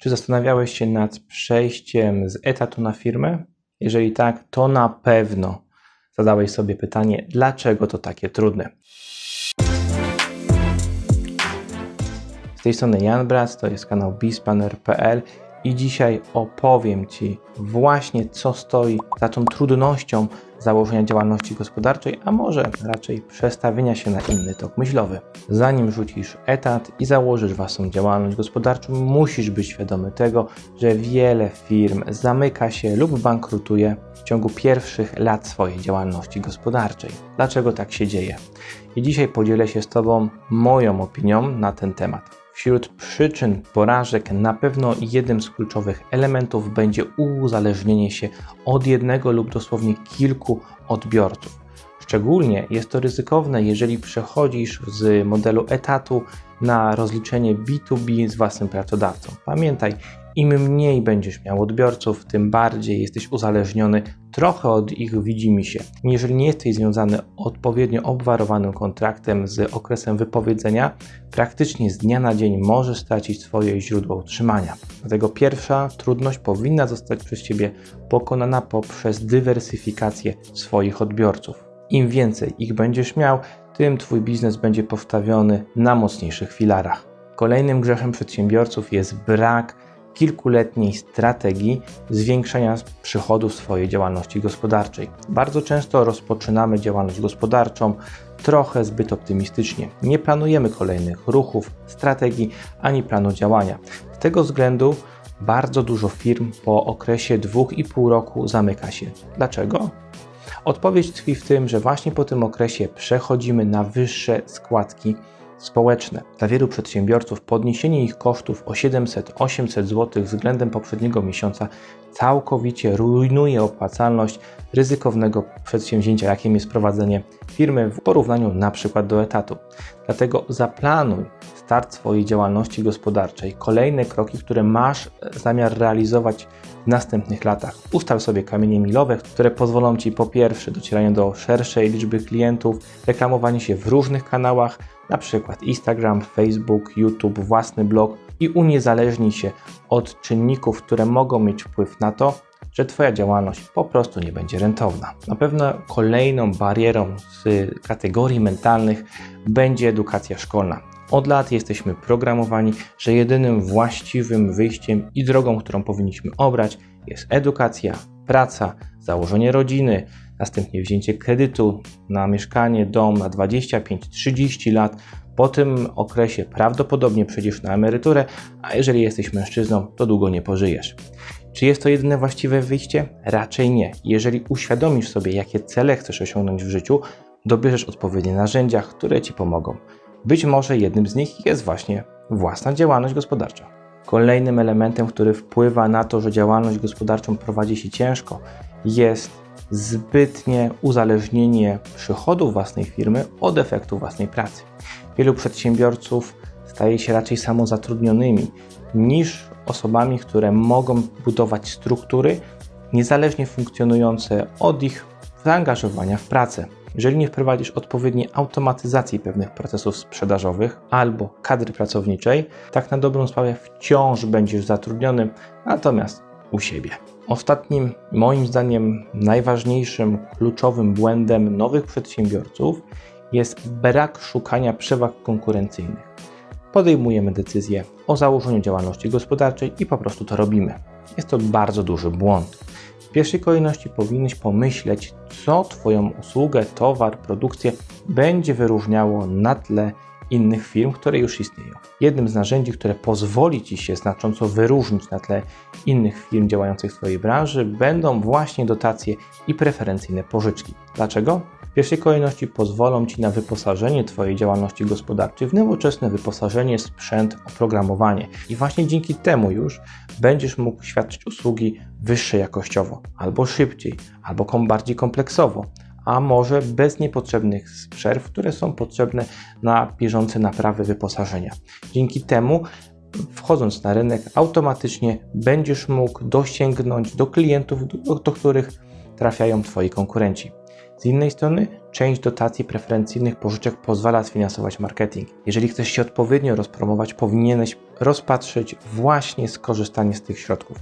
Czy zastanawiałeś się nad przejściem z etatu na firmę? Jeżeli tak, to na pewno zadałeś sobie pytanie, dlaczego to takie trudne. Z tej strony Jan Brac, to jest kanał bispanner.pl i dzisiaj opowiem Ci właśnie, co stoi za tą trudnością założenia działalności gospodarczej, a może raczej przestawienia się na inny tok myślowy. Zanim rzucisz etat i założysz własną działalność gospodarczą, musisz być świadomy tego, że wiele firm zamyka się lub bankrutuje w ciągu pierwszych lat swojej działalności gospodarczej. Dlaczego tak się dzieje? I dzisiaj podzielę się z Tobą moją opinią na ten temat. Wśród przyczyn porażek na pewno jednym z kluczowych elementów będzie uzależnienie się od jednego lub dosłownie kilku odbiorców. Szczególnie jest to ryzykowne, jeżeli przechodzisz z modelu etatu na rozliczenie B2B z własnym pracodawcą. Pamiętaj, im mniej będziesz miał odbiorców, tym bardziej jesteś uzależniony trochę od ich widzimy się. Jeżeli nie jesteś związany odpowiednio obwarowanym kontraktem z okresem wypowiedzenia, praktycznie z dnia na dzień możesz stracić swoje źródło utrzymania. Dlatego pierwsza trudność powinna zostać przez Ciebie pokonana poprzez dywersyfikację swoich odbiorców. Im więcej ich będziesz miał, tym Twój biznes będzie postawiony na mocniejszych filarach. Kolejnym grzechem przedsiębiorców jest brak kilkuletniej strategii zwiększania przychodów swojej działalności gospodarczej. Bardzo często rozpoczynamy działalność gospodarczą trochę zbyt optymistycznie. Nie planujemy kolejnych ruchów, strategii ani planu działania. Z tego względu bardzo dużo firm po okresie 2,5 roku zamyka się. Dlaczego? Odpowiedź tkwi w tym, że właśnie po tym okresie przechodzimy na wyższe składki społeczne. Dla wielu przedsiębiorców podniesienie ich kosztów o 700-800 zł względem poprzedniego miesiąca całkowicie rujnuje opłacalność ryzykownego przedsięwzięcia, jakim jest prowadzenie firmy w porównaniu na przykład do etatu. Dlatego zaplanuj start swojej działalności gospodarczej, kolejne kroki, które masz zamiar realizować w następnych latach. Ustal sobie kamienie milowe, które pozwolą Ci po pierwsze docieranie do szerszej liczby klientów, reklamowanie się w różnych kanałach, na przykład Instagram, Facebook, YouTube, własny blog i uniezależnij się od czynników, które mogą mieć wpływ na to, że Twoja działalność po prostu nie będzie rentowna. Na pewno kolejną barierą z kategorii mentalnych będzie edukacja szkolna. Od lat jesteśmy programowani, że jedynym właściwym wyjściem i drogą, którą powinniśmy obrać, jest edukacja, praca, założenie rodziny, następnie wzięcie kredytu na mieszkanie, dom na 25-30 lat. Po tym okresie prawdopodobnie przejdziesz na emeryturę, a jeżeli jesteś mężczyzną, to długo nie pożyjesz. Czy jest to jedyne właściwe wyjście? Raczej nie. Jeżeli uświadomisz sobie, jakie cele chcesz osiągnąć w życiu, dobierzesz odpowiednie narzędzia, które ci pomogą. Być może jednym z nich jest właśnie własna działalność gospodarcza. Kolejnym elementem, który wpływa na to, że działalność gospodarczą prowadzi się ciężko, jest zbytnie uzależnienie przychodów własnej firmy od efektu własnej pracy. Wielu przedsiębiorców staje się raczej samozatrudnionymi niż osobami, które mogą budować struktury niezależnie funkcjonujące od ich zaangażowania w pracę. Jeżeli nie wprowadzisz odpowiedniej automatyzacji pewnych procesów sprzedażowych albo kadry pracowniczej, tak na dobrą sprawę wciąż będziesz zatrudniony, natomiast u siebie. Ostatnim, moim zdaniem, najważniejszym, kluczowym błędem nowych przedsiębiorców jest brak szukania przewag konkurencyjnych. Podejmujemy decyzję o założeniu działalności gospodarczej i po prostu to robimy. Jest to bardzo duży błąd. W pierwszej kolejności powinieneś pomyśleć, co Twoją usługę, towar, produkcję będzie wyróżniało na tle innych firm, które już istnieją. Jednym z narzędzi, które pozwoli Ci się znacząco wyróżnić na tle innych firm działających w swojej branży, będą właśnie dotacje i preferencyjne pożyczki. Dlaczego? W pierwszej kolejności pozwolą Ci na wyposażenie Twojej działalności gospodarczej w nowoczesne wyposażenie, sprzęt, oprogramowanie. I właśnie dzięki temu już będziesz mógł świadczyć usługi wyższe jakościowo, albo szybciej, albo bardziej kompleksowo a może bez niepotrzebnych przerw, które są potrzebne na bieżące naprawy wyposażenia. Dzięki temu wchodząc na rynek, automatycznie będziesz mógł dosięgnąć do klientów, do, do których trafiają Twoi konkurenci. Z innej strony, część dotacji preferencyjnych pożyczek pozwala sfinansować marketing. Jeżeli chcesz się odpowiednio rozpromować, powinieneś rozpatrzeć właśnie skorzystanie z tych środków.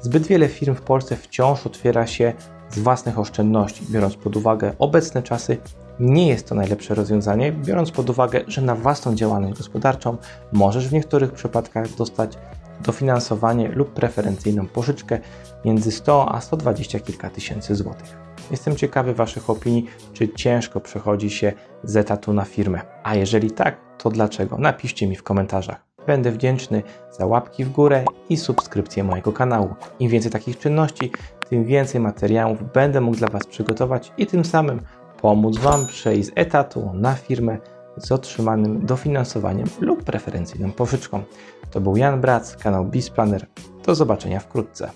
Zbyt wiele firm w Polsce wciąż otwiera się z własnych oszczędności, biorąc pod uwagę obecne czasy. Nie jest to najlepsze rozwiązanie, biorąc pod uwagę, że na własną działalność gospodarczą możesz w niektórych przypadkach dostać dofinansowanie lub preferencyjną pożyczkę między 100 a 120 kilka tysięcy złotych. Jestem ciekawy Waszych opinii, czy ciężko przechodzi się z etatu na firmę. A jeżeli tak, to dlaczego? Napiszcie mi w komentarzach. Będę wdzięczny za łapki w górę i subskrypcję mojego kanału. Im więcej takich czynności, tym więcej materiałów będę mógł dla Was przygotować i tym samym pomóc Wam przejść z etatu na firmę z otrzymanym dofinansowaniem lub preferencyjną pożyczką. To był Jan Brac, kanał Bisplanner. Do zobaczenia wkrótce.